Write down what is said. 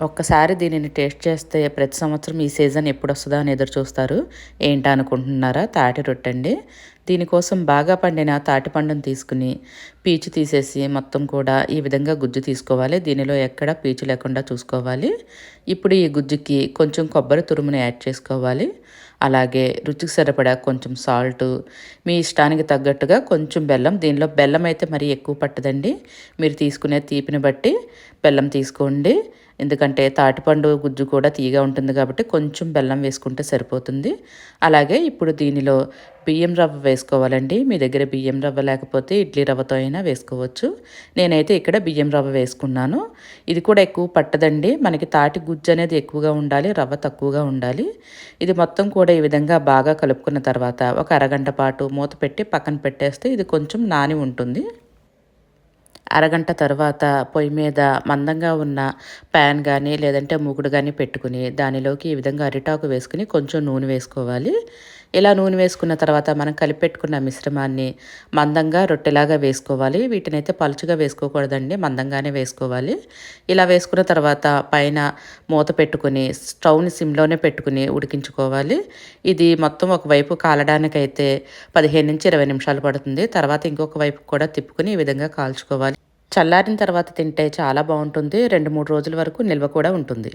ఒక్కసారి దీనిని టేస్ట్ చేస్తే ప్రతి సంవత్సరం ఈ సీజన్ ఎప్పుడు వస్తుందా అని ఎదురు చూస్తారు. ఏంటా అనుకుంటున్నారా? తాటి రొట్టండి. దీనికోసం బాగా పండిన తాటి పండును తీసుకుని పీచు తీసేసి మొత్తం కూడా ఈ విధంగా గుజ్జు తీసుకోవాలి. దీనిలో ఎక్కడ పీచు లేకుండా చూసుకోవాలి. ఇప్పుడు ఈ గుజ్జుకి కొంచెం కొబ్బరి తురుమును యాడ్ చేసుకోవాలి. అలాగే రుచికి సరిపడా కొంచెం సాల్ట్ మీ ఇష్టానికి తగ్గట్టుగా కొంచెం బెల్లం. దీనిలో బెల్లం అయితే మరీ ఎక్కువ పట్టదండి. మీరు తీసుకునే తీపిని బట్టి బెల్లం తీసుకోండి. ఎందుకంటే తాటిపండు గుజ్జు కూడా తీగా ఉంటుంది కాబట్టి కొంచెం బెల్లం వేసుకుంటే సరిపోతుంది. అలాగే ఇప్పుడు దీనిలో బియ్యం రవ్వ వేసుకోవాలండి. మీ దగ్గర బియ్యం రవ్వ లేకపోతే ఇడ్లీ రవ్వతో అయినా వేసుకోవచ్చు. నేనైతే ఇక్కడ బియ్యం రవ్వ వేసుకున్నాను. ఇది కూడా ఎక్కువ పట్టదండి. మనకి తాటి గుజ్జు అనేది ఎక్కువగా ఉండాలి రవ్వ తక్కువగా ఉండాలి. ఇది మొత్తం కూడా ఈ విధంగా బాగా కలుపుకున్న తర్వాత ఒక అరగంట పాటు మూత పెట్టి పక్కన పెట్టేస్తే ఇది కొంచెం నాని ఉంటుంది. అరగంట తర్వాత పొయ్యి మీద మందంగా ఉన్న ప్యాన్ కానీ లేదంటే మూగుడు కానీ పెట్టుకుని దానిలోకి ఈ విధంగా అరిటాకు వేసుకుని కొంచెం నూనె వేసుకోవాలి. ఇలా నూనె వేసుకున్న తర్వాత మనం కలిపెట్టుకున్న మిశ్రమాన్ని మందంగా రొట్టెలాగా వేసుకోవాలి. వీటినైతే పలుచుగా వేసుకోకూడదండి మందంగానే వేసుకోవాలి. ఇలా వేసుకున్న తర్వాత పైన మూత పెట్టుకుని స్టవ్ని సిమ్లోనే పెట్టుకుని ఉడికించుకోవాలి. ఇది మొత్తం ఒకవైపు కాలడానికైతే పదిహేను నుంచి ఇరవై నిమిషాలు పడుతుంది. తర్వాత ఇంకొక వైపు కూడా తిప్పుకుని ఈ విధంగా కాల్చుకోవాలి. చల్లారిన తర్వాత తింటే చాలా బాగుంటుంది. రెండు మూడు రోజుల వరకు నిల్వ కూడా ఉంటుంది.